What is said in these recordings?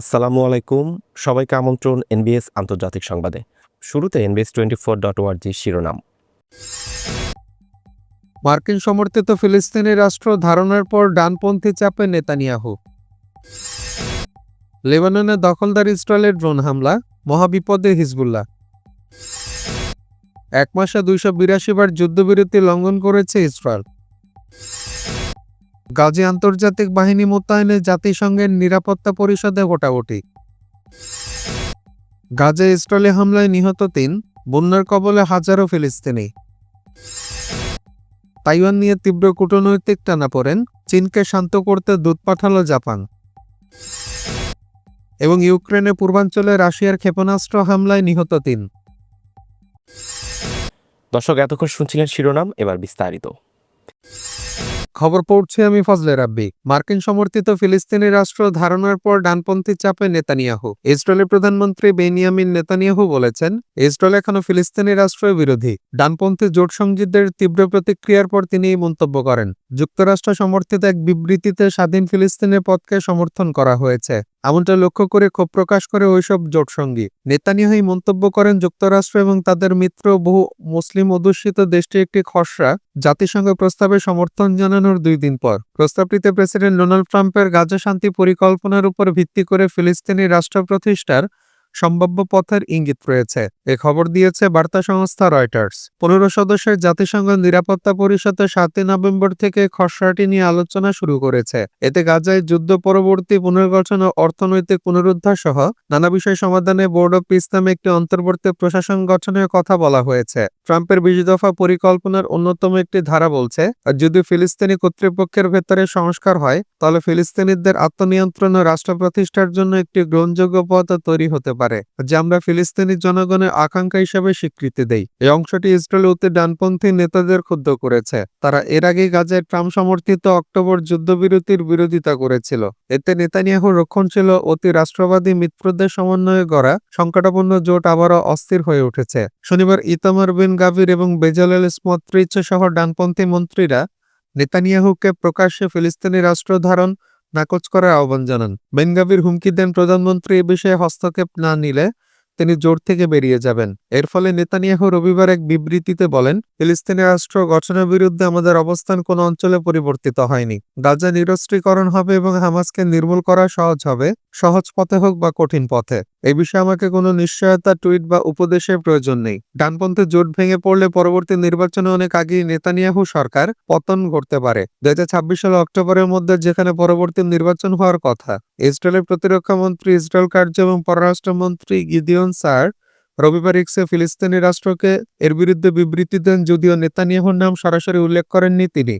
আসসালামু আলাইকুম। সবাইকে আমন্ত্রণ এনবিএস আন্তর্জাতিক সংবাদে। শুরুতে এনবিএস টোয়েন্টি ফোর ডট ওয়ার্জি শিরোনাম। মার্কিন সমর্থিত ফিলিস্তিনি রাষ্ট্র ধারণার পর ডানপন্থী চাপে নেতানিয়াহু। লেবাননে দখলদার ইসরায়েলের ড্রোন হামলা, মহাবিপদে হিজবুল্লাহ। এক মাসে দুইশো বিরাশি বার যুদ্ধবিরতি লঙ্ঘন করেছে ইসরায়েল। গাজী আন্তর্জাতিক বাহিনী মোতায়েনে জাতিসংঘের নিরাপত্তা পরিষদে ভোটাভুটি। গাজে ইসরায়েলি হামলায় নিহত তিন, বন্যার কবলে হাজারো ফিলিস্তিনি। তাইওয়ান নিয়ে তীব্র কূটনৈতিক টানা পড়েন, চীনকে শান্ত করতে দূত পাঠালো জাপান। এবং ইউক্রেনের পূর্বাঞ্চলে রাশিয়ার ক্ষেপণাস্ত্র হামলায় নিহত তিন। দর্শক, এতক্ষণ শুনছিলেন শিরোনাম, এবার বিস্তারিত। খবর পড়ছি আমি ফজলে রাব্বি। মার্কিন সমর্থিত ফিলিস্তিনি রাষ্ট্র ধারণার পর ডানপন্থী চাপে নেতানিয়াহু। ইসরায়েলের প্রধানমন্ত্রী বেনিয়ামিন নেতানিয়াহু বলেছেন, ইসরায়েল এখনও ফিলিস্তিনি রাষ্ট্রের বিরোধী। ডানপন্থী জোট সংযুদ্ধের তীব্র প্রতিক্রিয়ার পর তিনি এই মন্তব্য করেন। যুক্তরাষ্ট্র সমর্থিত এক বিবৃতিতে স্বাধীন ফিলিস্তিনের পথকে সমর্থন করা হয়েছে। এমনটা লক্ষ্য করে ক্ষোভ প্রকাশ করে ওইসব জোট সঙ্গী নেতানিয়াহি মন্তব্য করেন, যুক্তরাষ্ট্র এবং তাদের মিত্র বহু মুসলিম অধ্যুষিত দেশটি একটি খসড়া জাতিসংঘ প্রস্তাবে সমর্থন জানানোর দুই দিন পর। প্রস্তাবটিতে প্রেসিডেন্ট ডোনাল্ড ট্রাম্পের গাজা শান্তি পরিকল্পনার উপর ভিত্তি করে ফিলিস্তিনি রাষ্ট্র প্রতিষ্ঠার সম্ভাব্য পথের ইঙ্গিত রয়েছে। এ খবর দিয়েছে বার্তা সংস্থা রয়টার্স। পনেরো সদস্যের জাতিসংঘ নিরাপত্তা পরিষদে সাতই নভেম্বর থেকে খসড়াটি নিয়ে আলোচনা শুরু করেছে। এতে গাজায় যুদ্ধ পরবর্তী পুনর্গঠন ও অর্থনৈতিক পুনরুদ্ধার সহ নানা বিষয় সমাধানে বোর্ড অব পিস নামে একটি অন্তর্বর্তী প্রশাসন গঠনের কথা বলা হয়েছে। ট্রাম্পের বিশ দফা পরিকল্পনার অন্যতম একটি ধারা বলছে যদি ফিলিস্তিনি কর্তৃপক্ষের ভেতরে সংস্কার হয়, তাহলে ফিলিস্তিনিদের আত্মনিয়ন্ত্রণ ও রাষ্ট্র প্রতিষ্ঠার জন্য একটি গ্রহণযোগ্য পথ তৈরি হতে পারে। যা আমরা ফিলিস্তিনি জনগণের আকাঙ্ক্ষা হিসেবে স্বীকৃতি দেই। এই অংশটি ইসরায়েল অতি ডানপন্থী নেতাদের ক্ষুব্ধ করেছে। তারা এর আগে গাজায় ট্রাম্প সমর্থিত অক্টোবর যুদ্ধবিরতির বিরোধিতা করেছিল। এতে নেতানিয়াহু রক্ষণশীল অতি রাষ্ট্রবাদী মিত্রদের সমন্বয়ে গড়া সংকটাপন্ন জোট আবারও অস্থির হয়ে উঠেছে। শনিবার ইতামার বিন গাভির এবং বেজালেল স্মত্রিচ সহ ডানপন্থী মন্ত্রীরা নেতানিয়াহুকে প্রকাশ্যে ফিলিস্তিনি রাষ্ট্র ধারণ নাকচ করার আহ্বান জানান। বেনগাভির হুমকি দেন প্রধানমন্ত্রী এ বিষয়ে হস্তক্ষেপ না নিলে তিনি জোর থেকে বেরিয়ে যাবেন। এর ফলে নেতানিয়াহু রবিবার এক বিবৃতিতে বলেন, ফিলিস্তিনি রাষ্ট্র গঠনের বিরুদ্ধে আমাদের অবস্থান কোন অঞ্চলে পরিবর্তিত হয়নি। গাজা নিরস্ত্রীকরণ হবে এবং হামাসকে নির্মূল করা সহজ হবে, সহজ পথে হোক বা কঠিন পথে। এই বিষয়ে আমাকে কোনো নিশ্চয়তা, টুইট বা উপদেশের প্রয়োজন নেই। ডানপন্থী জোট ভেঙে পড়লে পরবর্তী নির্বাচনে অনেক আগেই নেতানিয়াহু সরকার পতন ঘটতে পারে। দুই হাজার ছাব্বিশ সালে অক্টোবরের মধ্যে যেখানে পরবর্তী নির্বাচন হওয়ার কথা, ইসরায়েলের প্রতিরক্ষা মন্ত্রী, ইসরায়েল কার্য এবং পররাষ্ট্রমন্ত্রী গিদিয়ন স্যার রবিবার ইক্সে ফিলিস্তিনি রাষ্ট্রকে এর বিরুদ্ধে বিবৃতি দেন, যদিও নেতানিয়াহুর নাম সরাসরি উল্লেখ করেননি তিনি।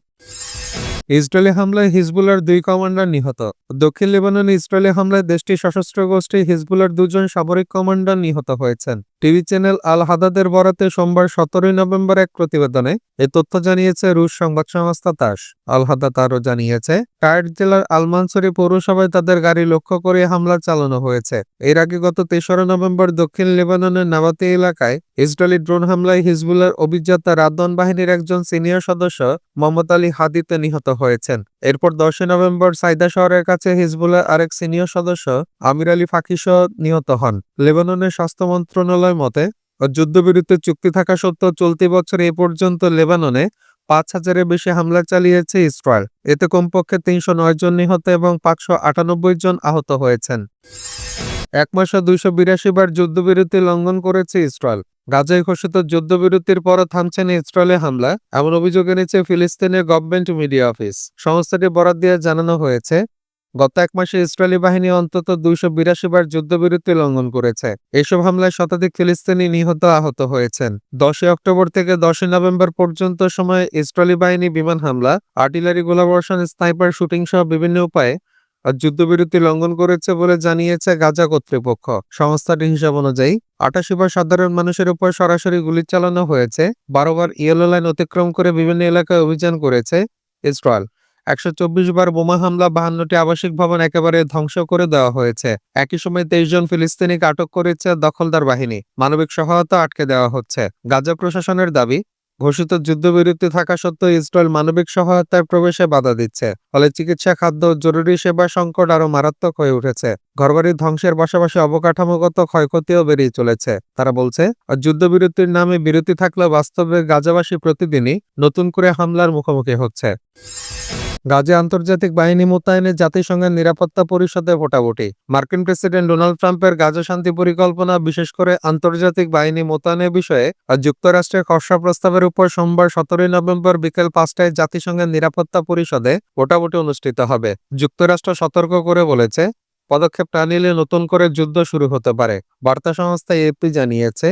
ইসরায়েলি হামলায় হিজবুলার দুই কমান্ডার নিহত। দক্ষিণ লেবাননে ইসরায়েলি হামলায় দেশটির সশস্ত্র গোষ্ঠী হিজবুলার দুজন সামরিক কমান্ডার নিহত হয়েছেন। টিভি চ্যানেল আল হাদাদের বরাতে সোমবার সতেরোই নভেম্বর এক প্রতিবেদনে এ তথ্য জানিয়েছে রুশ সংবাদ সংস্থা তাস। আল হাদাত আরও জানিয়েছে টায়ার জেলার আলমানসরি পৌরসভায় তাদের গাড়ি লক্ষ্য করে হামলা চালানো হয়েছে। এর আগে গত তেসরা নভেম্বর দক্ষিণ লেবাননের নাবাতি এলাকায় ইসরায়েলি ড্রোন হামলায় হিজবুলের অভিযাত্রা রাদন বাহিনীর একজন সিনিয়র সদস্য মোহাম্মদ আলী হাদিতে নিহত হয়েছেন। এরপর দশই নভেম্বর সাইদা শহরের কাছে হিজবুলের আরেক সিনিয়র সদস্য আমির আলী ফাকিসহ নিহত হন। লেবাননের স্বাস্থ্য মন্ত্রণালয় মতে যুদ্ধবিরতির চুক্তি থাকা সত্ত্বেও চলতি বছর এ পর্যন্ত লেবাননে পাঁচ হাজারের বেশি হামলা চালিয়েছে ইসরায়েল। এতে কমপক্ষে তিনশো নয় জন নিহত এবং পাঁচশো আটানব্বই জন আহত হয়েছেন। এক মাসে দুইশো বিরাশি বার যুদ্ধবিরতি লঙ্ঘন করেছে ইসরায়েল। গাজায় ঘোষিত যুদ্ধবিরতির পরও থামছে না ইসরায়েলে হামলা, এমন অভিযোগ এনেছে ফিলিস্তিনের গভর্নমেন্ট মিডিয়া অফিস। সংস্থাটি বরাদ দিয়ে জানানো হয়েছে, গত এক মাসে ইসরায়েলি বাহিনী অন্তত দুইশো বিরাশি বার যুদ্ধবিরতি লঙ্ঘন করেছে। এসব হামলায় শতাধিক ফিলিস্তিনি নিহত আহত হয়েছেন। দশই অক্টোবর থেকে দশই নভেম্বর পর্যন্ত সময়ে ইসরায়েলি বাহিনী বিমান হামলা, আর্টিলারি গোলাবর্ষণ, স্নাইপার শুটিং সহ বিভিন্ন উপায়ে আর যুদ্ধবিরতি লঙ্ঘন করেছে বলে জানিয়েছে গাজা কর্তৃপক্ষ। সংস্থাটির হিসাব অনুযায়ী, আটাশি বার সাধারণ মানুষের উপর সরাসরি গুলি চালানো হয়েছে বারোবার ইয়েলো লাইন অতিক্রম করে বিভিন্ন এলাকায় অভিযান করেছে ইসরায়েল। একশো চব্বিশ বার বোমা হামলা বাহান্নটি আবাসিক ভবন একেবারে ধ্বংস করে দেওয়া হয়েছে। একই সময় তেইশ জন ফিলিস্তিনিকে আটক করেছে দখলদার বাহিনী। মানবিক সহায়তা আটকে দেওয়া হচ্ছে। গাজা প্রশাসনের দাবি ঘোষিত যুদ্ধবিরতি থাকা সত্ত্বেও ইসরায়েল মানবিক সহায়তায় প্রবেশে বাধা দিচ্ছে। ফলে চিকিৎসা, খাদ্য ও জরুরি সেবা সংকট আরও মারাত্মক হয়ে উঠেছে। ঘরবাড়ির ধ্বংসের পাশাপাশি অবকাঠামোগত ক্ষয়ক্ষতিও বেরিয়ে চলেছে, তারা বলছে। যুদ্ধবিরতির নামে বিরতি থাকলেও বাস্তবে গাজাবাসী প্রতিদিনই নতুন করে হামলার মুখোমুখি হচ্ছে। গাজে আন্তর্জাতিক বাহিনী মোতায়েনে জাতিসংঘের নিরাপত্তা পরিষদে ভোটাভুটি। মার্কিন প্রেসিডেন্ট ডোনাল্ড ট্রাম্পের গাজা শান্তি পরিকল্পনা, বিশেষ করে আন্তর্জাতিক বাহিনী মোতায়েনের বিষয়ে আর যুক্তরাষ্ট্রের খসড়া প্রস্তাবের উপর সোমবার সতেরোই নভেম্বর বিকেল পাঁচটায় জাতিসংঘের নিরাপত্তা পরিষদে ভোটাভুটি অনুষ্ঠিত হবে। যুক্তরাষ্ট্র সতর্ক করে বলেছে পদক্ষেপ না নিলে নতুন করে যুদ্ধ শুরু হতে পারে। বার্তা সংস্থা এপি জানিয়েছে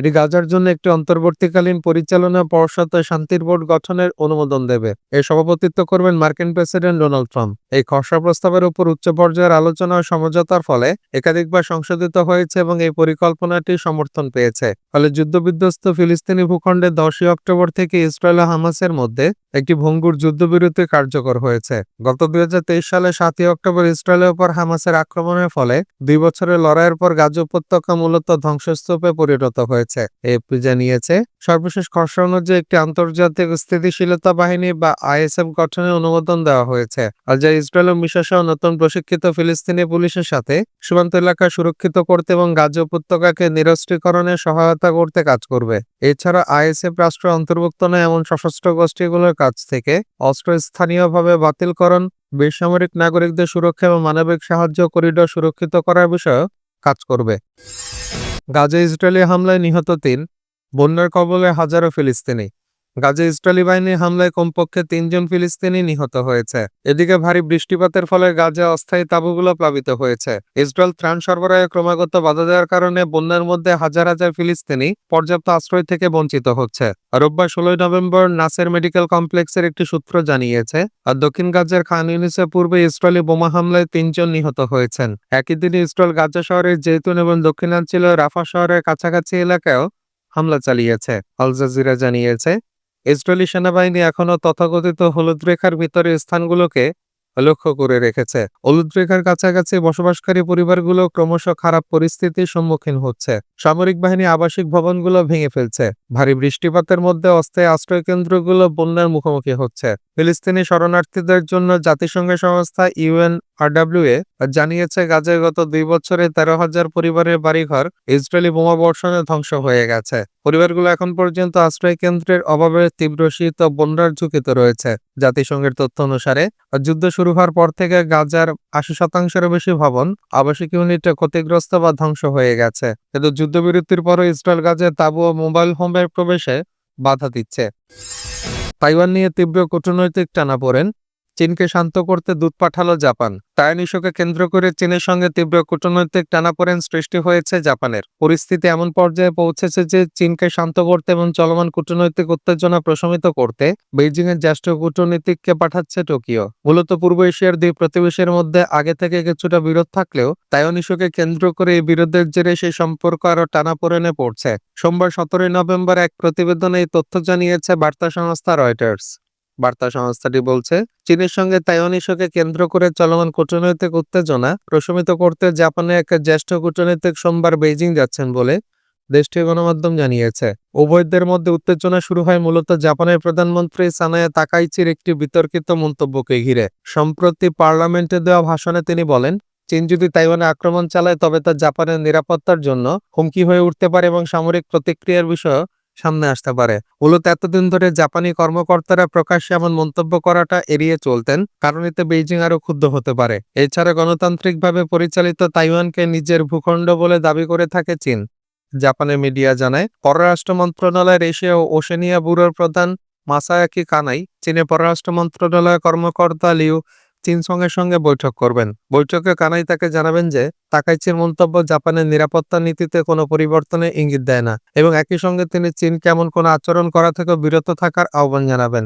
এটি গাজার জন্য একটি অন্তর্বর্তীকালীন পরিচালনা পর্ষদ শান্তির বোর্ড গঠনের অনুমোদন দেবে। এর সভাপতিত্ব করবেন মার্কিন প্রেসিডেন্ট ডোনাল্ড ট্রাম্প। এই খসড়া প্রস্তাবের উপর উচ্চ পর্যায়ের আলোচনা ও সমঝোতার ফলে একাধিকবার সংশোধিত হয়েছে এবং এই পরিকল্পনাটি সমর্থন পেয়েছে। ফলে যুদ্ধবিধ্বস্ত ফিলিস্তিনি ভূখণ্ডে দশই অক্টোবর থেকে ইসরায়েল ও হামাসের মধ্যে একটি ভঙ্গুর যুদ্ধবিরতি কার্যকর হয়েছে। গত দুই হাজার তেইশ সালে সাতই অক্টোবর ইসরায়েলের উপর হামাসের আক্রমণের ফলে দুই বছরের লড়াইয়ের পর গাজ উপত্যকা মূলত ধ্বংসস্তূপে পরিণত হয়েছে। এপি জানিয়েছে সর্বশেষ খসড়া অনুযায়ী একটি আন্তর্জাতিক স্থিতিশীলতা বাহিনী বা আইএসএফ গঠনের অনুমোদন দেওয়া হয়েছে। আর যা ইসরায়েল ও মিশর সহ নতুন প্রশিক্ষিত ফিলিস্তিনি পুলিশের সাথে সীমান্ত এলাকা সুরক্ষিত করতে এবং গাজা উপত্যকাকে নিরস্ত্রীকরণে সহায়তা করতে কাজ করবে। এছাড়া আইএসএফ রাষ্ট্র অন্তর্ভুক্ত নয়, এমন সশস্ত্র গোষ্ঠীগুলোর কাছ থেকে অস্ত্র স্থানীয়ভাবে বাতিলকরণ, বেসামরিক নাগরিকদের সুরক্ষা এবং মানবিক সাহায্য করিডোর সুরক্ষিত করার বিষয়ে কাজ করবে। গাজা ইসরায়েলি হামলায় নিহত তিন বন্যার কবলে হাজারো ফিলিস্তিনি। গাজা ইসরায়েলি বাহিনীর হামলায় কমপক্ষে তিনজন ফিলিস্তিনি নিহত হয়েছে। এদিকে ভারী বৃষ্টিপাতের ফলে গাজা অস্থায়ী তাঁবুগুলো প্লাবিত হয়েছে। ইসরায়েল ত্রাণ সরবরাহে ক্রমাগত বাধা দেওয়ার কারণে বন্যার মধ্যে হাজার হাজার ফিলিস্তিনি পর্যাপ্ত আশ্রয় থেকে বঞ্চিত হচ্ছে। রোববার ষোলোই নভেম্বর নাসের মেডিকেল কমপ্লেক্সের একটি সূত্র জানিয়েছে, আর দক্ষিণ গাজার খান ইউনিসের পূর্বে ইসরায়েলি বোমা হামলায় তিনজন নিহত হয়েছেন। একই দিনে ইসরায়েল গাজা শহরের জেতুন এবং দক্ষিণাঞ্চলীয় রাফা শহরের কাছাকাছি এলাকায়ও হামলা চালিয়েছে, আল জাজিরা জানিয়েছে। ইসরায়েলি সেনাবাহিনী এখনও তথাকথিত হলুদ রেখার ভিতরে স্থানগুলোকে লক্ষ্য করে রেখেছে। হলুদ রেখার কাছাকাছি বসবাসকারী পরিবারগুলো ক্রমশ খারাপ পরিস্থিতির সম্মুখীন হচ্ছে। সামরিক বাহিনী আবাসিক ভবনগুলো ভেঙে ফেলছে। ভারী বৃষ্টিপাতের মধ্যে অস্থায়ী আশ্রয় কেন্দ্রগুলো বন্যার মুখোমুখি হচ্ছে। ফিলিস্তিনি শরণার্থীদের জন্য জাতিসংঘের সংস্থা ইউএন আরডাব্লিউএ জানিয়েছে গাজায় গত দুই বছরে তেরো হাজার পরিবারের বাড়িঘর ইসরায়েলি বোমা বর্ষণে ধ্বংস হয়ে গেছে। পরিবারগুলো এখন পর্যন্ত আশ্রয় কেন্দ্রের অভাবে তীব্র শীত ও বন্যার ঝুঁকিতে রয়েছে। জাতিসংঘের তথ্য অনুসারে, যুদ্ধ শুরু হওয়ার পর থেকে গাজার আশি শতাংশেরও বেশি ভবন, আবাসিক ইউনিটে ক্ষতিগ্রস্ত বা ধ্বংস হয়ে গেছে। কিন্তু যুদ্ধবিরতির পরও ইসরায়েল গাজায় তাবু ও মোবাইল হোমের প্রবেশে বাধা দিচ্ছে। তাইওয়ান নিয়ে তীব্র কূটনৈতিক টানাপোড়েন চীনকে শান্ত করতে দূত পাঠালো জাপান। তাইওয়ান ইস্যুকে কেন্দ্র করে চীনের সঙ্গে তীব্র কূটনৈতিক টানাপোড়েন সৃষ্টি হয়েছে জাপানের। পরিস্থিতি এমন পর্যায়ে পৌঁছেছে যে চীনকে শান্ত করতে এবং চলমান কূটনৈতিক উত্তেজনা প্রশমিত করতে বেইজিং এর জ্যেষ্ঠ কূটনীতিককে পাঠাচ্ছে টোকিও। মূলত পূর্ব এশিয়ার দুই প্রতিবেশীর মধ্যে আগে থেকে কিছুটা বিরোধ থাকলেও তাইওয়ান ইস্যুকে কেন্দ্র করে এই বিরোধের জেরে সেই সম্পর্ক আরও টানাপোড়েনে পড়ছে। সোমবার সতেরোই নভেম্বর এক প্রতিবেদনে এই তথ্য জানিয়েছে বার্তা সংস্থা রয়টার্স। বার্তা সংস্থাটি বলছে, চীনের সঙ্গে তাইওয়ান ইস্যুকে কেন্দ্র করে চলমান কূটনৈতিক উত্তেজনা প্রশমিত করতে জাপানের এক জ্যেষ্ঠ কূটনীতিক সোমবার বেইজিং যাচ্ছেন বলে দেশটির গণমাধ্যম জানিয়েছে। উভয়দের মধ্যে উত্তেজনা শুরু হয় মূলত জাপানের প্রধানমন্ত্রী সানায়া তাকাইচির একটি বিতর্কিত মন্তব্যকে ঘিরে। সম্প্রতি পার্লামেন্টে দেওয়া ভাষণে তিনি বলেন, চীন যদি তাইওয়ানে আক্রমণ চালায় তবে তা জাপানের নিরাপত্তার জন্য হুমকি হয়ে উঠতে পারে এবং সামরিক প্রতিক্রিয়ার বিষয় সামনে আসতে পারে। মূলত এতদিন ধরে জাপানি কর্মকর্তারা প্রকাশ্যে এমন মন্তব্য করাটা এড়িয়ে চলতেন, কারণ এতে বেইজিং আরও ক্ষুব্ধ হতে পারে। এছাড়া গণতান্ত্রিকভাবে পরিচালিত তাইওয়ানকে নিজের ভূখণ্ড বলে দাবি করে থাকে চীন। জাপানের মিডিয়া জানায়, পররাষ্ট্র মন্ত্রণালয়ের এশিয়া ও ওশেনিয়া ব্যুরোর প্রধান মাসায়াকি কানাই, চীনের পররাষ্ট্র মন্ত্রণালয়ের কর্মকর্তা লিউ চীনসংয়ের সঙ্গে বৈঠক করবেন। বৈঠকে কানাই তাকে জানাবেন যে, তাকাইচির মন্তব্য জাপানের নিরাপত্তা নীতিতে কোনো পরিবর্তনে ইঙ্গিত দেয় না এবং একই সঙ্গে তিনি চীন কেমন কোনো আচরণ করা থেকে বিরত থাকার আহ্বান জানাবেন,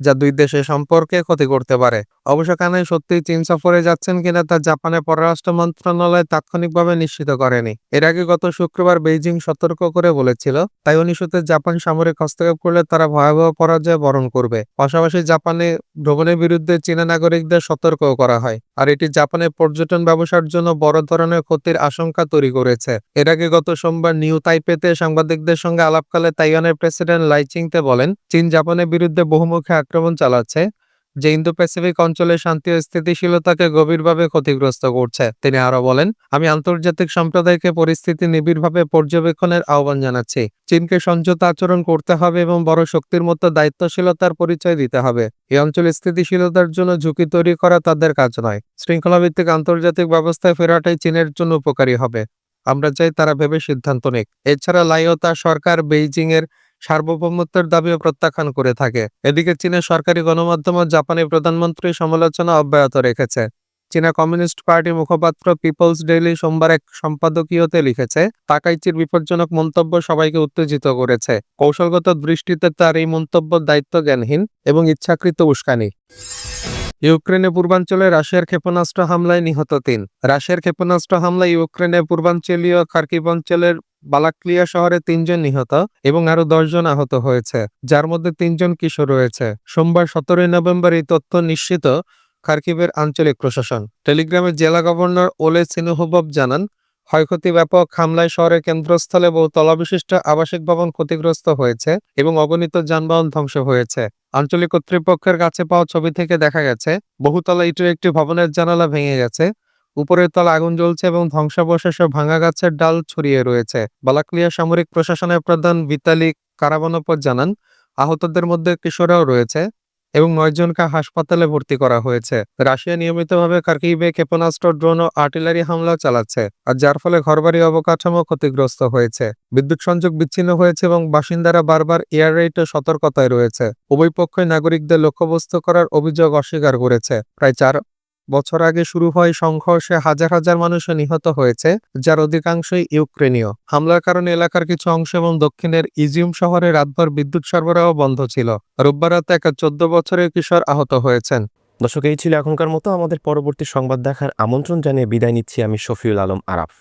যা দুই দেশের সম্পর্কে ক্ষতি করতে পারে। অবশ্য কানাই সত্যিই চীন সফরে যাচ্ছেন কিনা তা জাপানের পররাষ্ট্র মন্ত্রণালয় তাৎক্ষণিকভাবে নিশ্চিত করেনি। এর আগে গত শুক্রবার বেইজিং সতর্ক করে বলেছিল তাইওয়ান ইস্যুতে জাপান সামরিক হস্তক্ষেপ করলে তারা ভয়াবহ পরাজয় বরণ করবে। পাশাপাশি জাপানে ভ্রমণের বিরুদ্ধে চীনা নাগরিকদের সতর্কও করা হয়, আর এটি জাপানের পর্যটন ব্যবসার জন্য বড় ধরনের ক্ষতির আশঙ্কা তৈরি করেছে। এর আগে গত সোমবার নিউ তাইপেতে সাংবাদিকদের সঙ্গে আলাপকালে তাইওয়ানের প্রেসিডেন্ট লাইচিংতে বলেন চীন জাপানের বিরুদ্ধে বহুমুখী আক্রমণ চালাচ্ছে যে ইন্দো প্যাসিফিক অঞ্চলে শান্তি ও স্থিতিশীলতাকে গভীরভাবে ক্ষতিগ্রস্ত করছে। তিনি আরও বলেন, আমি আন্তর্জাতিক সম্প্রদায়কে পরিস্থিতি নিবিড়ভাবে পর্যবেক্ষণের আহ্বান জানাচ্ছি। চীনকে সংযত আচরণ করতে হবে এবং বড় শক্তির মতো দায়িত্বশীলতার পরিচয় দিতে হবে। এই অঞ্চলে স্থিতিশীলতার জন্য ঝুঁকি তৈরি করা তাদের কাজ নয়। শৃঙ্খলাভিত্তিক আন্তর্জাতিক ব্যবস্থায় ফেরাটাই চীনের জন্য উপকারী হবে। আমরা চাই তারা ভেবে সিদ্ধান্ত নিক। এছাড়া লাইও তার সরকার বেইজিং এর সার্বভৌমত্বের দাবিও প্রত্যাখ্যান করে থাকে। এদিকে চীনের সরকারি গণমাধ্যম জাপানি প্রধানমন্ত্রী সমালোচনা অব্যাহত রেখেছে। চীনা কমিউনিস্ট পার্টি মুখপাত্র পিপলস ডেইলি সোমবার এক সম্পাদকীয়তে লিখেছে, তাকাইচির বিপজ্জনক মন্তব্য সবাইকে উত্তেজিত করেছে। কৌশলগত দৃষ্টিতে তার এই মন্তব্য দায়িত্বজ্ঞানহীন এবং ইচ্ছাকৃত উস্কানি। ইউক্রেনের পূর্বাঞ্চলে রাশিয়ার ক্ষেপণাস্ত্র হামলায় নিহত তিন। রাশিয়ার ক্ষেপণাস্ত্র হামলায় ইউক্রেনের পূর্বাঞ্চলীয় খার্কিভ অঞ্চলের বালাক্লিয়া শহরে তিনজন নিহত এবং আরও দশজন আহত হয়েছে, যার মধ্যে তিনজন কিশোর রয়েছে। সোমবার সতেরোই নভেম্বর এই তথ্য নিশ্চিত খার্কিভের আঞ্চলিক প্রশাসন। টেলিগ্রামের জেলা গভর্নর ওলে সিনুহবব জানান ক্ষয়ক্ষতি ব্যাপক হামলায় শহরের কেন্দ্রস্থলে বহু তলাবিশিষ্ট আবাসিক ভবন ক্ষতিগ্রস্ত হয়েছে এবং অগণিত যানবাহন ধ্বংস হয়েছে। আঞ্চলিক কর্তৃপক্ষের কাছে পাওয়া ছবি থেকে দেখা গেছে, বহুতলা ইটের একটি ভবনের জানালা ভেঙে গেছে। উপরের তলা আগুন জ্বলছে এবং ধ্বংসাবশেষে ভাঙা গাছের ডাল ছড়িয়ে রয়েছে। বালাক্লিয়া সামরিক প্রশাসনের প্রধান ভিতালি কারাবানোপর জানান, আহতদের মধ্যে কিশোরাও রয়েছে এবং নয়জনকে হাসপাতালে ভর্তি করা হয়েছে। রাশিয়া নিয়মিতভাবে কার্কিবে ক্ষেপণাস্ত্র, ড্রোন ও আর্টিলারি হামলা চালাচ্ছে, আর যার ফলে ঘরবাড়ি অবকাঠামো ক্ষতিগ্রস্ত হয়েছে। বিদ্যুৎ সংযোগ বিচ্ছিন্ন হয়েছে এবং বাসিন্দারা বারবার এয়ার রেটে সতর্কতায় রয়েছে। উভয় পক্ষই নাগরিকদের লক্ষ্যবস্তু করার অভিযোগ অস্বীকার করেছে। প্রায় চার বছর আগে শুরু হয় সংঘর্ষে হাজার হাজার মানুষ নিহত হয়েছে, যার অধিকাংশই ইউক্রেনীয়। হামলার কারণে এলাকার কিছু অংশ এবং দক্ষিণের ইজিউম শহরে রাতভর বিদ্যুৎ সরবরাহ বন্ধ ছিল। রোববার রাতে এক চোদ্দ বছরের কিশোর আহত হয়েছেন। দর্শক, এই ছিল এখনকার মতো। আমাদের পরবর্তী সংবাদ দেখার আমন্ত্রণ জানিয়ে বিদায় নিচ্ছি আমি শফিউল আলম আরাফ।